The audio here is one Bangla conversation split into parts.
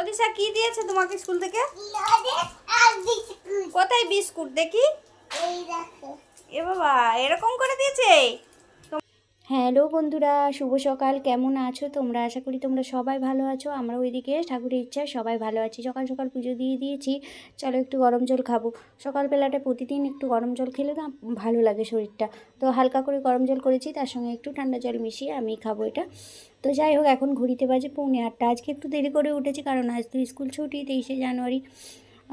অদিশা কি দিয়েছে তোমাকে স্কুল থেকে? কোথায় বিস্কুট? দেখি। এ বাবা, এরকম করে দিয়েছে? হ্যালো বন্ধুরা, শুভ সকাল। কেমন আছো তোমরা? আশা করি তোমরা সবাই ভালো আছো। আমরা ওইদিকে ঠাকুরের ইচ্ছায় সবাই ভালো আছি। সকাল সকাল পুজো দিয়ে দিয়েছি। চলো একটু গরম জল খাব। সকালবেলাটা প্রতিদিন একটু গরম জল খেলে না ভালো লাগে শরীরটা। তো হালকা করে গরম জল করেছি, তার সঙ্গে একটু ঠান্ডা জল মিশিয়ে আমি খাব এটা। তো যাই হোক এখন ঘড়িতে বাজে পৌনে আটটা। আজকে একটু দেরি করে উঠেছি কারণ আজ তো স্কুল ছুটি তেইশে জানুয়ারি।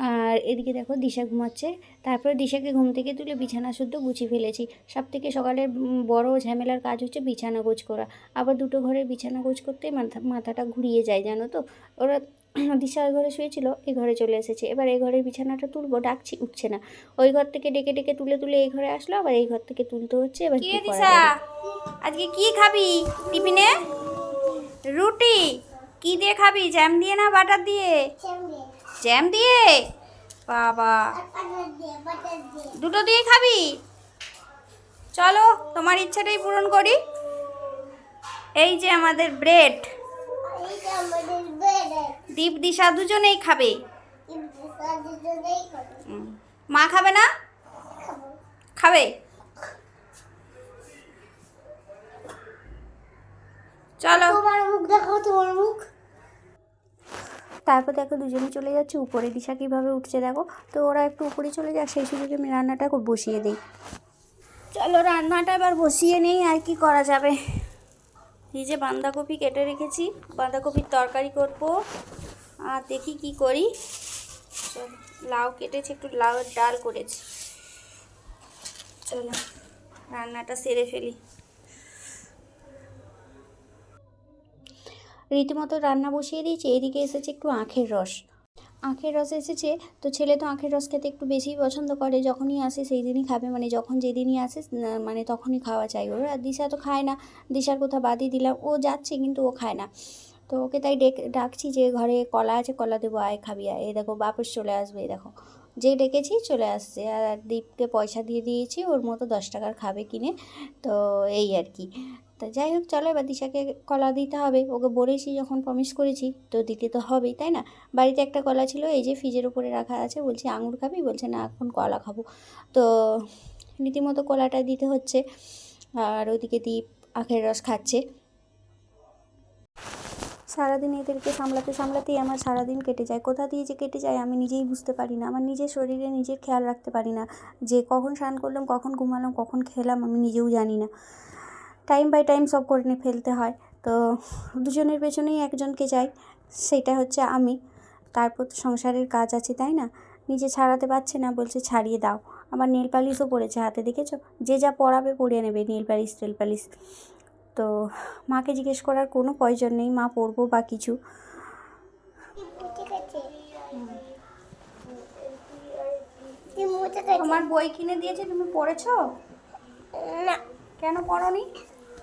আর এদিকে দেখো দিশা ঘুমাচ্ছে। তারপরে দিশাকে ঘুম থেকে তুলে বিছানা শুদ্ধ গুছিয়ে ফেলেছি। সব থেকে সকালের বড় ঝামেলার কাজ হচ্ছে বিছানা গোছ করা। আবার দুটো ঘরে বিছানা গোছ করতে মাথা মাথাটা ঘুরিয়ে যায় জানো তো? ওরা দিশা ওই ঘরে শুয়েছিল এই ঘরে চলে এসেছে। এবার এই ঘরের বিছানাটা তুলবো ডাকছি উঠছে না। ওই ঘর থেকে ডেকে ডেকে তুলে তুলে এই ঘরে আসলো আবার এই ঘর থেকে তুলতে হচ্ছে এবার কি যাবে? আজকে কি খাবি টিফিনে? রুটি। কি দিয়ে খাবি? জ্যাম দিয়ে না বাটার দিয়ে? জ্যাম দিয়ে। বাবা। দুটো দিয়ে খাবি? চলো তোমার ইচ্ছাটাই পূরণ করি। এই যে আমাদের ব্রেড। দীপ দিশা দুজনেই খাবে। মা খাবে না? খাবে? চলো। তোমার মুখ দেখাও তোমার মুখ। তারপর দেখো দুজনে চলে যাচ্ছে উপরে দিশা কীভাবে উঠছে দেখো। তো ওরা একটু উপরে চলে যাক সেই সুযোগে আমি রান্নাটা খুব বসিয়ে দিই। চলো রান্নাটা এবার বসিয়ে নেই আর কি করা যাবে? এই যে বাঁধাকপি কেটে রেখেছি বাঁধাকপির তরকারি করব। আর দেখি কি করি। চলো লাউ কেটেছি একটু লাউয়ের ডাল করেছি। চলো রান্নাটা সেরে ফেলি। রীতিমতো রান্না বসিয়ে দিয়েছি, এদিকে এসেছে একটু আখের রস। আখের রস এসেছে, তো ছেলে তো আখের রস খেতে একটু বেশি পছন্দ করে, যখনই আসে সেই দিনই খাবে মানে যখন যেদিনই আসে মানে তখনই খাওয়া চাই ওর। আর দিশা তো খায় না, দিশার কোথাও বাদই দিলাম, ও যাচ্ছে কিন্তু ও খায় না। তো ওকে তাই ডেকে, ডাকছি যে ঘরে কলা আছে, কলা দেবো, আয় খাবি, আয়। এই দেখো, বাপস চলে আসবে, এই দেখো। যে ডেকেছি চলে আসছে, আর দীপকে পয়সা দিয়ে দিয়েছি, ওর মতো দশ টাকার খাবে কিনে, তো এই আর কি। তা যাই হোক, চলো, এবার দিশাকে কলা দিতে হবে। ওকে বলেছি যখন প্রমিস করেছি, তো দিতে তো হবেই, তাই না? বাড়িতে একটা কলা ছিল, এই যে ফ্রিজের উপরে রাখা আছে, বলছি, আঙুর খাবি? বলছে, না, এখন কলা খাব। তো রীতিমতো কলাটা দিতে হচ্ছে, আর ওদিকে দীপ আখের রস খাচ্ছে। সারাদিন এদেরকে সামলাতে সামলাতেই আমার সারাদিন কেটে যায়। কোথা দিয়ে যে কেটে যায় আমি নিজেই বুঝতে পারি না। আমার নিজের শরীরে নিজের খেয়াল রাখতে পারি না। যে কখন স্নান করলাম, কখন ঘুমালাম, কখন খেলাম আমি নিজেও জানি না। টাইম বাই টাইম সব করে নিয়ে ফেলতে হয়। তো দুজনের পেছনেই একজনকে চাই সেটা হচ্ছে আমি। তারপর তো সংসারের কাজ আছে তাই না? নিজে ছাড়াতে পারছে না বলছে ছাড়িয়ে দাও। আমার নেল পালিশও পড়েছে হাতে দেখেছ? যে যা পড়াবে পড়িয়ে নেবে নেল পালিশ টেল পালিশ। তো মাকে জিজ্ঞেস করার কোনো প্রয়োজন নেই মা পরবো বা কিছু। তোমার বই কিনে দিয়েছে তুমি পড়েছো? না। কেন পড়নি?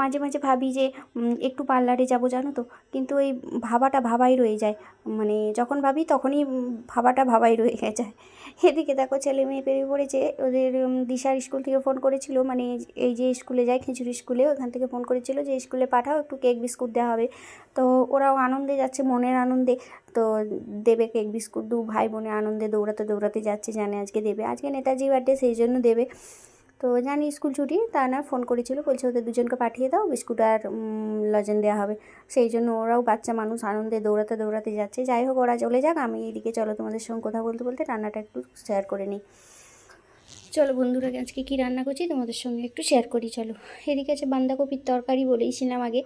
মাঝে মাঝে ভাবি যে একটু পার্লারে যাব, জানো তো? কিন্তু ওই ভাবাটা ভাবাই রয়ে যায়। মানে যখন ভাবি তখনই ভাবাটা ভাবাই রয়ে যায়। এদিকে দেখো ছেলে মেয়ে পেরিয়ে পড়েছে। ওদের দিশার স্কুল থেকে ফোন করেছিল। মানে এই যে স্কুলে যায়, খিচুড়ি স্কুলে, ওখান থেকে ফোন করেছিল যে, স্কুলে পাঠাও, একটু কেক বিস্কুট দেওয়া হবে। তো ওরাও আনন্দে যাচ্ছে, মনের আনন্দে। তো দেবে কেক বিস্কুট, দু ভাই বোনে আনন্দে দৌড়াতে দৌড়াতে যাচ্ছে, জানে আজকে দেবে। আজকে নেতাজি বার্থডে সেই জন্য দেবে। তো জানি স্কুল ছুটি, তা না ফোন করেছিল, বলছে ওদের দুজনকে পাঠিয়ে দাও, বিস্কুট আর লজেন দেওয়া হবে। সেই জন্য ওরাও বাচ্চা মানুষ, আনন্দে দৌড়াতে দৌড়াতে যাচ্ছে। যাই হোক, ওরা চলে যাক, আমি এইদিকে চলো তোমাদের সঙ্গে কথা বলতে বলতে রান্নাটা একটু শেয়ার করে নিই। চলো বন্ধুরা, আজকে কী রান্না করছি তোমাদের সঙ্গে একটু শেয়ার করি, চলো। এদিকে আছে বাঁধাকপির তরকারি বলেইছিলাম আগে,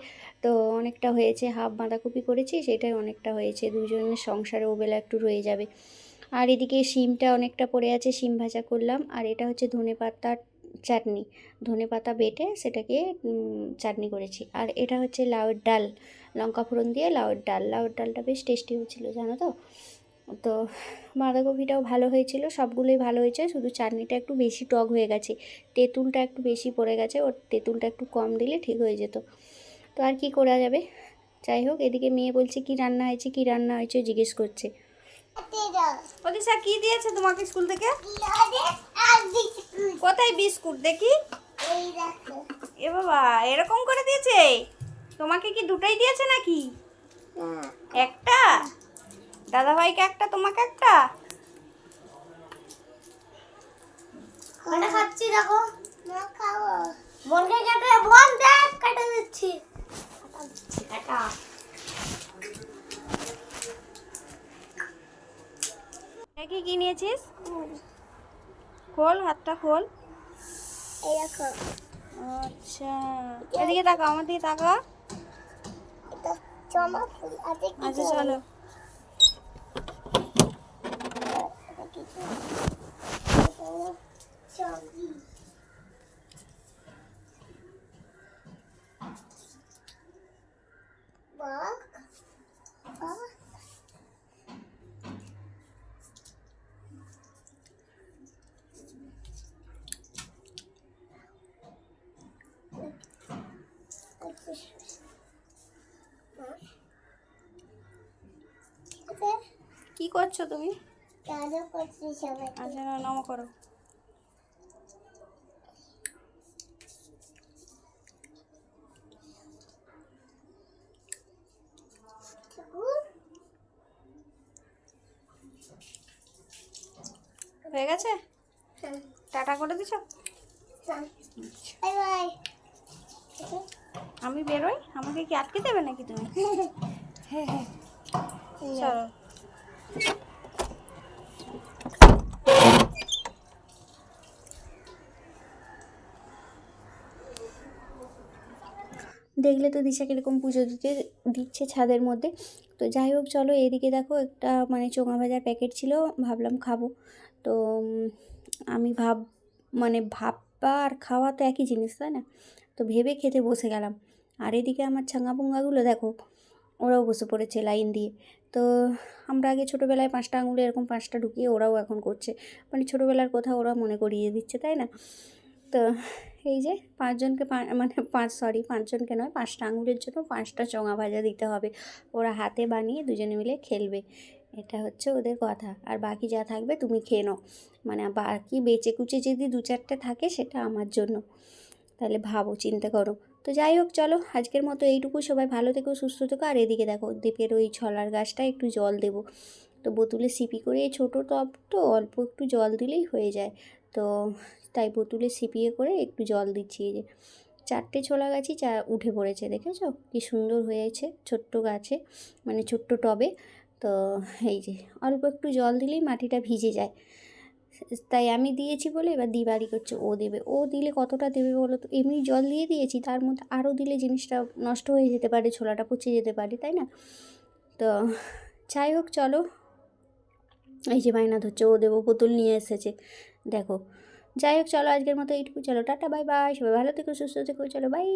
তো অনেকটা হয়েছে হাফ বাঁধাকপি করেছি, সেটাই অনেকটা হয়েছে, দুজনের সংসারে ওবেলা একটু রয়ে যাবে। আর এদিকে শিমটা অনেকটা পড়ে আছে, শিম ভাজা করলাম, আর এটা হচ্ছে ধনে পাতার চাটনি ধনে পাতা বেটে সেটাকে চাটনি করেছি। আর এটা হচ্ছে লাউয়ের ডাল লঙ্কা ফোড়ন দিয়ে লাউয়ের ডাল। লাউয়ের ডালটা বেশ টেস্টি হয়েছিল জানো তো? তো বাঁধাকপিটাও ভালো হয়েছিল সবগুলোই ভালো হয়েছে শুধু চাটনিটা একটু বেশি টক হয়ে গেছে তেঁতুলটা একটু বেশি পড়ে গেছে ওর তেঁতুলটা একটু কম দিলে ঠিক হয়ে যেত। তো আর কি করা যাবে? যাই হোক এদিকে মেয়ে বলছে কি রান্না হয়েছে কি রান্না হয়েছে? জিজ্ঞেস করছে। প্রতিশা কি দিয়েছে তোমাকে স্কুল থেকে? কোথায় বিস্কুট দেখি। এ বাবা এরকম করে দিয়েছে? তোমাকে কি দুটোই দিয়েছে নাকি? একটা? দাদা ভাইকে একটা তোমাকে একটা? খাচ্ছি দেখো? না কেটে বোন দেখ কেটে দিচ্ছি। কাটা। দিচ্ছি কাটা দেখি কি নিয়েছিস? খোল হাতটা খোল। দেখো। আচ্ছা। এদিকে তাকা আমার দিকে তাকা এটা জমা ফুল আছে আচ্ছা চলো। কি করছ তুমি? আচ্ছা না নম করো। হয়ে গেছে? টাটা করে দিছো? Bye bye. আমি বেরোই? আমাকে কি আটকে দেবে নাকি তুমি? চলো। দেখলে তো দিশা কীরকম পুজো দিতে দিচ্ছে ছাদের মধ্যে। তো যাই হোক চলো এদিকে দেখো একটা মানে চোঙা ভাজার প্যাকেট ছিল ভাবলাম খাব। তো আমি ভাব মানে ভাববা আর খাওয়া তো একই জিনিস তাই না? তো ভেবে খেতে বসে গেলাম। আর এদিকে আমার ছাঙ্গা পুঙ্গাগুলো দেখো, ওরাও বসে পড়েছে লাইন দিয়ে। তো আমরা আগে ছোটোবেলায় পাঁচটা আঙুলে এরকম পাঁচটা ঢুকিয়ে ওরাও এখন করছে। মানে ছোটোবেলার কথা ওরা মনে করিয়ে দিচ্ছে, তাই না? তো এই যে পাঁচজনকে মানে পাঁচ সরি পাঁচজনকে নয়, পাঁচটা আঙুলের জন্য পাঁচটা চঙা ভাজা দিতে হবে। ওরা হাতে বানিয়ে দুজনে মিলে খেলবে। এটা হচ্ছে ওদের কথা। আর বাকি যা থাকবে তুমি খেয়ে নাও। মানে বাকি বেঁচে কুচে যদি দু চারটে থাকে সেটা আমার জন্য। তাহলে ভাবো, চিন্তা করো। তো যাই হোক, চলো আজকের মতো এইটুকু। সবাই ভালো থেকো, সুস্থ থেকো। আর এদিকে দেখো দ্বীপের ওই ছলার গাছটা একটু জল দেবো। তো বোতলে সিপি করে, এই ছোটো টব তো অল্প একটু জল দিলেই হয়ে যায়। তো তাই বোতলে সিপিয়ে করে একটু জল দিচ্ছি যে। চারটে ছোলা গাছই চা, উঠে পড়েছে, দেখেছ? কি সুন্দর হয়েছে, ছোট্ট গাছে মানে ছোট্ট টবে। তো এই যে, অল্প একটু জল দিলেই মাটিটা ভিজে যায়। তাই আমি দিয়েছি বলে এবার দিবারি করছে, ও দেবে। ও দিলে কতটা দেবে বলো তো? এমনি জল দিয়ে দিয়েছি, তার মধ্যে আরও দিলে জিনিসটা নষ্ট হয়ে যেতে পারে, ছোলাটা পচে যেতে পারে, তাই না? তো যাই হোক, চলো। এই যে বায়না ধরছে, ও দেবো বোতল নিয়ে এসেছে। দেখো। যাই হোক, চলো আজকের মতো এইটুকু, চলো টাটা বাই বাই সবাই ভালো থেকো, সুস্থ থেকো, চলো, বাই।